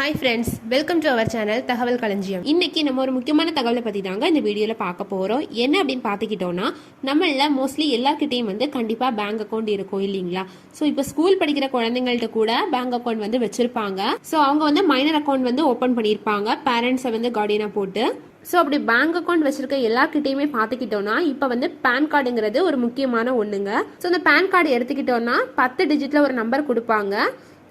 Hi friends welcome to our channel தகவல் களஞ்சியம் இன்னைக்கு நம்ம ஒரு முக்கியமான தகவலை பற்றி தாங்க இந்த வீடியோவில் பார்க்க போகிறோம் என்ன அப்படின்னு பார்த்துக்கிட்டோம்னா நம்மள மோஸ்ட்லி எல்லாருக்கிட்டையும் வந்து கண்டிப்பாக பேங்க் அக்கௌண்ட் இருக்கும் இல்லைங்களா? ஸோ இப்போ ஸ்கூல் படிக்கிற குழந்தைங்கள்ட்ட கூட பேங்க் அக்கௌண்ட் வந்து வச்சிருப்பாங்க. ஸோ அவங்க வந்து மைனர் அக்கௌண்ட் வந்து ஓப்பன் பண்ணியிருப்பாங்க. பேரண்ட்ஸை வந்து கார்டியனாக போட்டு. ஸோ அப்படி பேங்க் அக்கௌண்ட் வச்சிருக்க எல்லாருக்கிட்டையுமே பார்த்துக்கிட்டோம்னா இப்போ வந்து பேன் கார்டுங்கிறது ஒரு முக்கியமான ஒன்றுங்க ஸோ அந்த பேன் கார்டு எடுத்துக்கிட்டோம்னா பத்து டிஜிட்டில் ஒரு நம்பர் கொடுப்பாங்க.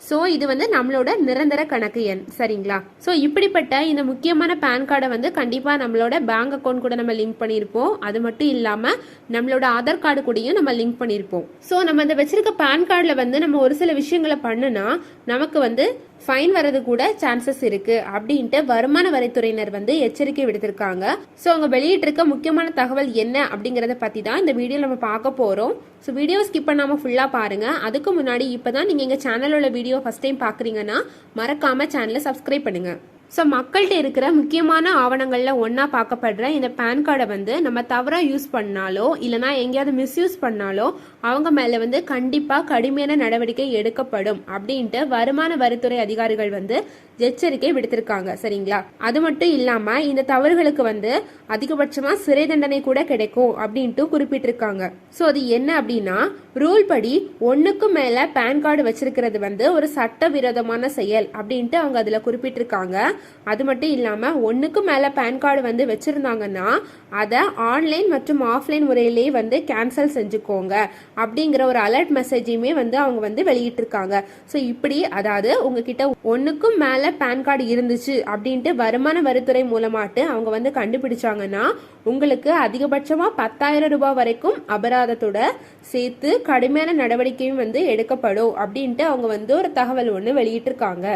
ஸோ இது வந்து நம்மளோட நிரந்தர கணக்கு எண் சரிங்களா? ஸோ இப்படிப்பட்ட இந்த முக்கியமான பேன் கார்டை வந்து கண்டிப்பாக நம்மளோட பேங்க் அக்கௌண்ட் கூட நம்ம லிங்க் பண்ணியிருப்போம் அது மட்டும் இல்லாமல் நம்மளோட ஆதார் கார்டு கூடயும் நம்ம லிங்க் பண்ணியிருப்போம் ஸோ நம்ம இந்த வச்சிருக்க பேன் கார்டில் வந்து நம்ம ஒரு சில விஷயங்களை பண்ணுனா நமக்கு வந்து ஃபைன் வர்றது கூட சான்சஸ் இருக்கு அப்படின்ட்டு வருமான வரித்துறையினர் வந்து எச்சரிக்கை விடுத்திருக்காங்க. ஸோ அவங்க வெளியிட்டிருக்க முக்கியமான தகவல் என்ன அப்படிங்கிறத பற்றி தான் இந்த வீடியோ நம்ம பார்க்க போகிறோம் ஸோ வீடியோ ஸ்கிப் பண்ணாமல் ஃபுல்லாக பாருங்கள் அதுக்கு முன்னாடி இப்போ தான் நீங்கள் எங்கள் சேனலோட வீடியோ ஃபர்ஸ்ட் டைம் பார்க்குறீங்கன்னா மறக்காமல் சேனலை சப்ஸ்கிரைப் பண்ணுங்கள் ஸோ மக்கள்கிட்ட இருக்கிற முக்கியமான ஆவணங்களில் ஒன்றா பார்க்கப்படுற இந்த பேன் கார்டை வந்து நம்ம தவறாக யூஸ் பண்ணாலோ இல்லைனா எங்கேயாவது மிஸ்யூஸ் பண்ணாலோ அவங்க மேலே வந்து கண்டிப்பாக கடுமையான நடவடிக்கை எடுக்கப்படும் அப்படின்ட்டு வருமான வரித்துறை அதிகாரிகள் வந்து எச்சரிக்கை விடுத்திருக்காங்க சரிங்களா? அது மட்டும் இல்லாமல் இந்த தவறுகளுக்கு வந்து அதிகபட்சமாக சிறை தண்டனை கூட கிடைக்கும் அப்படின்ட்டு குறிப்பிட்டிருக்காங்க. ஸோ அது என்ன அப்படின்னா ரூல் படி ஒன்றுக்கும் மேலே பேன் கார்டு வச்சிருக்கிறது வந்து ஒரு சட்ட விரோதமான செயல் அப்படின்ட்டு அவங்க அதில் குறிப்பிட்டிருக்காங்க. அது மட்டும் இல்லாமல் ஒன்றுக்கும் மேலே பேன் கார்டு வந்து வச்சுருந்தாங்கன்னா அதை ஆன்லைன் மற்றும் ஆஃப்லைன் முறையிலேயே வந்து கேன்சல் செஞ்சுக்கோங்க அப்படிங்கிற ஒரு அலர்ட் மெசேஜையுமே வந்து அவங்க வந்து வெளியிட்டிருக்காங்க. ஸோ இப்படி அதாவது உங்ககிட்ட ஒன்றுக்கும் மேலே பேன் கார்டு இருந்துச்சு அப்படின்ட்டு வருமான வரித்துறை மூலமாட்டு அவங்க வந்து கண்டுபிடிச்சாங்கன்னா உங்களுக்கு அதிகபட்சமாக பத்தாயிரம் ரூபாய் வரைக்கும் அபராதத்தோட சேர்த்து கடுமையான நடவடிக்கையும் வந்து எடுக்கப்படும் அப்படின்ட்டு அவங்க வந்து ஒரு தகவல் ஒன்று வெளியிட்டிருக்காங்க.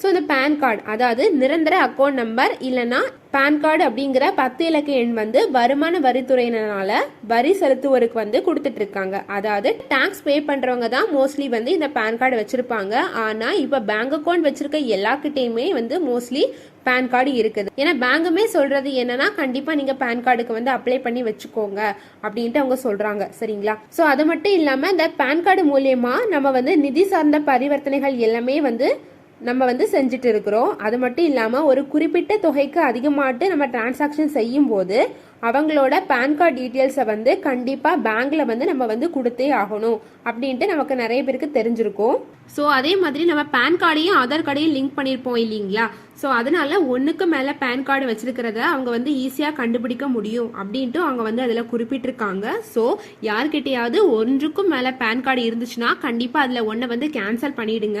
ஸோ இந்த பேன் கார்டு அதாவது நிரந்தர அக்கௌண்ட் நம்பர் இல்லைன்னா பேன் கார்டு அப்படிங்கிற பத்து இலக்க எண் வந்து வருமான வரித்துறையினரால வரி செலுத்துவோருக்கு வந்து கொடுத்துட்டு இருக்காங்க அதாவது டாக்ஸ் பே பண்றவங்க தான் மோஸ்ட்லி வந்து இந்த பேன் கார்டு வச்சிருப்பாங்க. ஆனா இப்போ பேங்க் அக்கௌண்ட் வச்சிருக்க எல்லாக்கிட்டையுமே வந்து மோஸ்ட்லி பேன் கார்டு இருக்குது. ஏன்னா பேங்குமே சொல்றது என்னன்னா கண்டிப்பா நீங்க பேன் கார்டுக்கு வந்து அப்ளை பண்ணி வச்சுக்கோங்க அப்படின்ட்டு அவங்க சொல்றாங்க. சரிங்களா? ஸோ அது மட்டும் இல்லாம இந்த பேன் கார்டு மூலியமா நம்ம வந்து நிதி சார்ந்த பரிவர்த்தனைகள் எல்லாமே வந்து நம்ம வந்து செஞ்சுட்டு இருக்கிறோம். அது மட்டும் இல்லாமல் ஒரு குறிப்பிட்ட தொகைக்கு அதிகமாட்டு நம்ம டிரான்சாக்ஷன் செய்யும் போது அவங்களோட பேன் கார்டு டீட்டெயில்ஸை வந்து கண்டிப்பாக பேங்க்கில் வந்து நம்ம வந்து கொடுத்தே ஆகணும் அப்படின்ட்டு நமக்கு நிறைய பேருக்கு தெரிஞ்சிருக்கும். ஸோ அதே மாதிரி நம்ம பேன் கார்டையும் ஆதார் கார்டையும் லிங்க் பண்ணியிருப்போம் இல்லைங்களா? ஸோ அதனால ஒன்றுக்கு மேலே பேன் கார்டு வச்சிருக்கிறத அவங்க வந்து ஈஸியாக கண்டுபிடிக்க முடியும் அப்படின்ட்டு அவங்க வந்து அதில் குறிப்பிட்டிருக்காங்க. ஸோ யார்கிட்டையாவது ஒன்றுக்கும் மேலே பேன் கார்டு இருந்துச்சுன்னா கண்டிப்பாக அதில் ஒன்றை வந்து கேன்சல் பண்ணிடுங்க.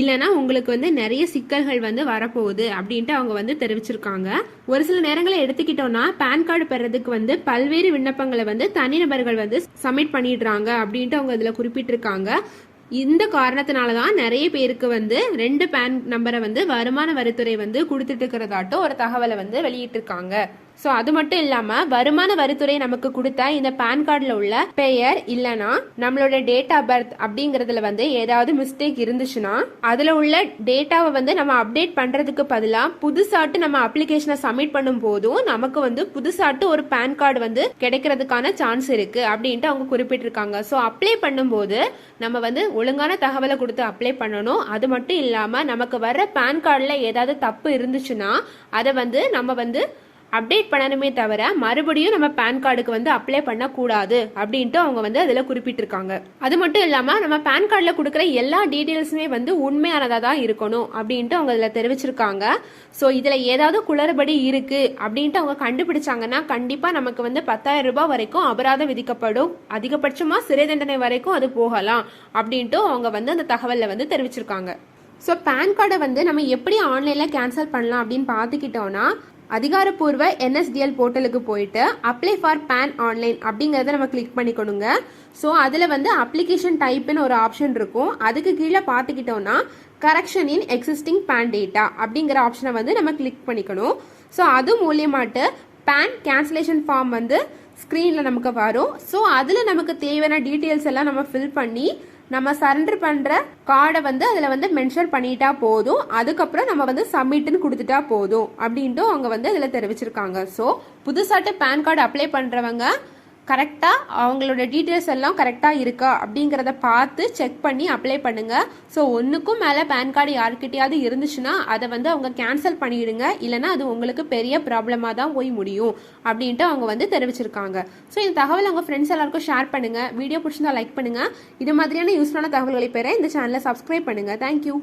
இல்லைனா உங்களுக்கு வந்து நிறைய சிக்கல்கள் வந்து வரப்போகுது அப்படின்ட்டு அவங்க வந்து தெரிவிச்சிருக்காங்க. ஒரு சில நேரங்களை எடுத்துக்கிட்டோம்னா பேன் கார்டு பெறதுக்கு வந்து பல்வேறு விண்ணப்பங்களை வந்து தனிநபர்கள் வந்து சப்மிட் பண்ணிடுறாங்க அப்படின்ட்டு அவங்க இதில் குறிப்பிட்டிருக்காங்க. இந்த காரணத்தினால தான் நிறைய பேருக்கு வந்து ரெண்டு பேன் நம்பரை வந்து வருமான வரித்துறை வந்து கொடுத்துட்டு இருக்கிறதாட்டும் ஒரு தகவலை வந்து வெளியிட்டிருக்காங்க. ஸோ அது மட்டும் இல்லாமல் வருமான வரித்துறை நமக்கு கொடுத்த இந்த பேன் கார்டில் உள்ள பெயர் இல்லைன்னா நம்மளோட டேட் ஆஃப் பர்த் அப்படிங்கறதுல வந்து ஏதாவது மிஸ்டேக் இருந்துச்சுன்னா அதில் உள்ள டேட்டாவை வந்து நம்ம அப்டேட் பண்ணுறதுக்கு பதிலாக புதுசாட்டு நம்ம அப்ளிகேஷனை சப்மிட் பண்ணும் போதும் நமக்கு வந்து புதுசாட்டு ஒரு பேன் கார்டு வந்து கிடைக்கிறதுக்கான சான்ஸ் இருக்குது அப்படின்ட்டு அவங்க குறிப்பிட்டிருக்காங்க. ஸோ அப்ளை பண்ணும்போது நம்ம வந்து ஒழுங்கான தகவலை கொடுத்து அப்ளை பண்ணணும். அது மட்டும் இல்லாமல் நமக்கு வர்ற பேன் கார்டில் ஏதாவது தப்பு இருந்துச்சுன்னா அதை வந்து நம்ம வந்து அப்டேட் பண்ணணுமே தவிர மறுபடியும் நம்ம பேன் கார்டுக்கு வந்து அப்ளை பண்ணக்கூடாது அப்படின்ட்டு அவங்க வந்து அதில் குறிப்பிட்டிருக்காங்க. அது மட்டும் இல்லாமல் நம்ம பேன் கார்டில் கொடுக்குற எல்லா டீட்டெயில்ஸுமே வந்து உண்மையானதாக தான் இருக்கணும் அப்படின்ட்டு அவங்க அதில் தெரிவிச்சிருக்காங்க. ஸோ இதில் ஏதாவது குளறுபடி இருக்குது அப்படின்ட்டு அவங்க கண்டுபிடிச்சாங்கன்னா கண்டிப்பாக நமக்கு வந்து பத்தாயிரம் ரூபாய் வரைக்கும் அபராதம் விதிக்கப்படும். அதிகபட்சமாக சிறை தண்டனை வரைக்கும் அது போகலாம் அப்படின்ட்டு அவங்க வந்து அந்த தகவலில் வந்து தெரிவிச்சிருக்காங்க. ஸோ பேன் கார்டை வந்து நம்ம எப்படி ஆன்லைனில் கேன்சல் பண்ணலாம் அப்படின்னு பார்த்துக்கிட்டோன்னா அதிகாரப்பூர்வ என்எஸ்டிஎல் போர்ட்டலுக்கு போயிட்டு அப்ளை ஃபார் பேன் ஆன்லைன் அப்படிங்கிறத நம்ம கிளிக் பண்ணிக்கணுங்க. ஸோ அதில் வந்து அப்ளிகேஷன் டைப்புன்னு ஒரு ஆப்ஷன் இருக்கும். அதுக்கு கீழே பார்த்துக்கிட்டோன்னா correction in existing PAN data அப்படிங்கிற ஆப்ஷனை வந்து நம்ம கிளிக் பண்ணிக்கணும். ஸோ அது மூலியமாட்டு பேன் கேன்சலேஷன் ஃபார்ம் வந்து ஸ்க்ரீனில் நமக்கு வரும். ஸோ அதில் நமக்கு தேவையான டீட்டெயில்ஸ் எல்லாம் நம்ம ஃபில் பண்ணி நம்ம சரண்டர் பண்ணுற கார்டை வந்து அதில் வந்து மென்ஷன் பண்ணிட்டா போதும். அதுக்கப்புறம் நம்ம வந்து சப்மிட்னு கொடுத்துட்டா போதும். அப்படின்ட்டு அவங்க வந்து அதில் தெரிவிச்சிருக்காங்க. ஸோ புதுசாட்டு பேன் கார்டு அப்ளை பண்ணுறவங்க கரெக்டாக அவங்களோட டீட்டெயில்ஸ் எல்லாம் கரெக்டாக இருக்கா அப்படிங்கிறத பார்த்து செக் பண்ணி அப்ளை பண்ணுங்கள் ஸோ ஒன்றுக்கும் மேலே பேன் கார்டு யாருக்கிட்டையாவது இருந்துச்சுன்னா அதை வந்து அவங்க கேன்சல் பண்ணிவிடுங்க இல்லைன்னா அது உங்களுக்கு பெரிய ப்ராப்ளமாக தான் போய் முடியும் அப்படின்ட்டு அவங்க வந்து தெரிவிச்சிருக்காங்க. ஸோ இந்த தகவல் உங்கள் ஃப்ரெண்ட்ஸ் எல்லாருக்கும் ஷேர் பண்ணுங்கள் வீடியோ பிடிச்சிருந்தா லைக் பண்ணுங்கள் இது மாதிரியான யூஸ்ஃபுல்லான தகவல்களை பெற இந்த சேனலை சப்ஸ்கிரைப் பண்ணுங்கள் தேங்க்யூ